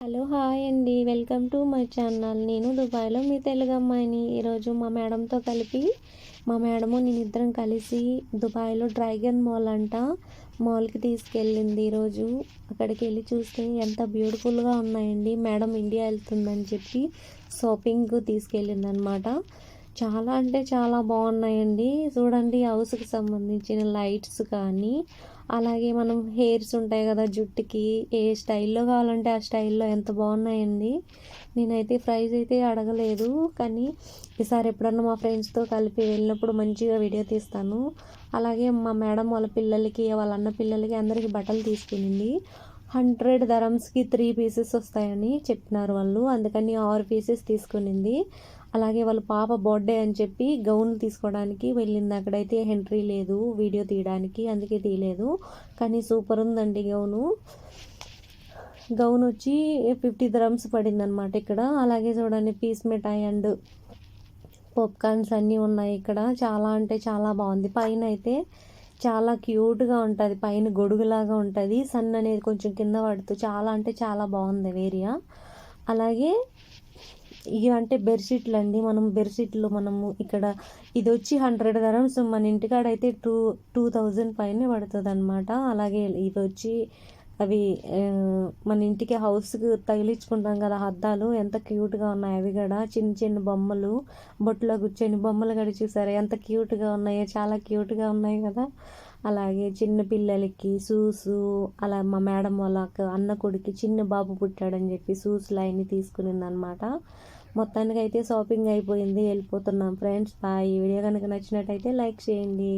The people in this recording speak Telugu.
హలో హాయ్ అండి. Welcome to my channel. నేను దుబాయ్లో మీ తెలుగు అమ్మాయిని. ఈరోజు మా మేడంతో కలిపి మా మేడము నేను ఇద్దరం కలిసి దుబాయ్లో డ్రాగన్ మాల్ అంట మాల్కి తీసుకెళ్ళింది ఈరోజు. అక్కడికి వెళ్ళి చూస్తే ఎంత బ్యూటిఫుల్గా ఉన్నాయండి. మేడం ఇండియా వెళ్తుందని చెప్పి షాపింగ్ తీసుకెళ్ళింది అనమాట చాలా అంటే చాలా బాగున్నాయండి. చూడండి హౌస్కి సంబంధించిన లైట్స్ కానీ అలాగే మనం హెయిర్స్ ఉంటాయి కదా జుట్టుకి ఏ స్టైల్లో కావాలంటే ఆ స్టైల్లో ఎంత బాగున్నాయండి. నేనైతే ప్రైజ్ అయితే అడగలేదు కానీ ఈసారి ఎప్పుడన్నా మా ఫ్రెండ్స్తో కలిపి వెళ్ళినప్పుడు మంచిగా వీడియో తీస్తాను. అలాగే మా మేడం వాళ్ళ పిల్లలకి వాళ్ళ అన్న పిల్లలకి అందరికీ బట్టలు తీసుకునింది. హండ్రెడ్ ధరమ్స్కి త్రీ పీసెస్ వస్తాయని చెప్పినారు వాళ్ళు అందుకని ఆరు పీసెస్ తీసుకునింది. అలాగే వాళ్ళ పాప బర్త్డే అని చెప్పి గౌన్ తీసుకోవడానికి వెళ్ళింది. అక్కడైతే ఎంట్రీ లేదు వీడియో తీయడానికి అందుకే తీయలేదు. కానీ సూపర్ ఉందండి గౌను. గౌన్ వచ్చి ఫిఫ్టీ ద్రమ్స్ పడింది అనమాట ఇక్కడ. అలాగే చూడండి పీస్ మిఠాయి అండ్ పాప్కార్న్స్ అన్నీ ఉన్నాయి ఇక్కడ. చాలా అంటే చాలా బాగుంది. పైన అయితే చాలా క్యూట్గా ఉంటుంది. పైన గొడుగులాగా ఉంటుంది. సన్ అనేది కొంచెం కింద పడుతూ చాలా అంటే చాలా బాగుంది ఏరియా అలాగే ఇవి అంటే బెడ్షీట్లు అండి మనం బెడ్షీట్లు మనము ఇక్కడ ఇది వచ్చి హండ్రెడ్ గ్రామ్స్ మన ఇంటికాడ అయితే టూ టూ థౌజండ్ పైనే పడుతుంది అనమాట అలాగే ఇది వచ్చి అవి మన ఇంటికి హౌస్కి తగిలించుకుంటాం కదా అద్దాలు. ఎంత క్యూట్గా ఉన్నాయి అవి కూడా చిన్న చిన్న బొమ్మలు బొట్టులో కూర్చొని బొమ్మలు కూడా చూసారు ఎంత క్యూట్గా ఉన్నాయో చాలా క్యూట్గా ఉన్నాయి కదా. అలాగే చిన్న పిల్లలకి షూస్ అలా మా మేడం వాళ్ళకి అన్న కొడుకు చిన్న బాబు పుట్టాడని చెప్పి షూస్ అవన్నీ తీసుకునిందనమాట. మొత్తానికి అయితే షాపింగ్ అయిపోయింది వెళ్ళిపోతున్నాం ఫ్రెండ్స్. బాయ్. ఈ వీడియో కనుక నచ్చినట్టయితే లైక్ చేయండి.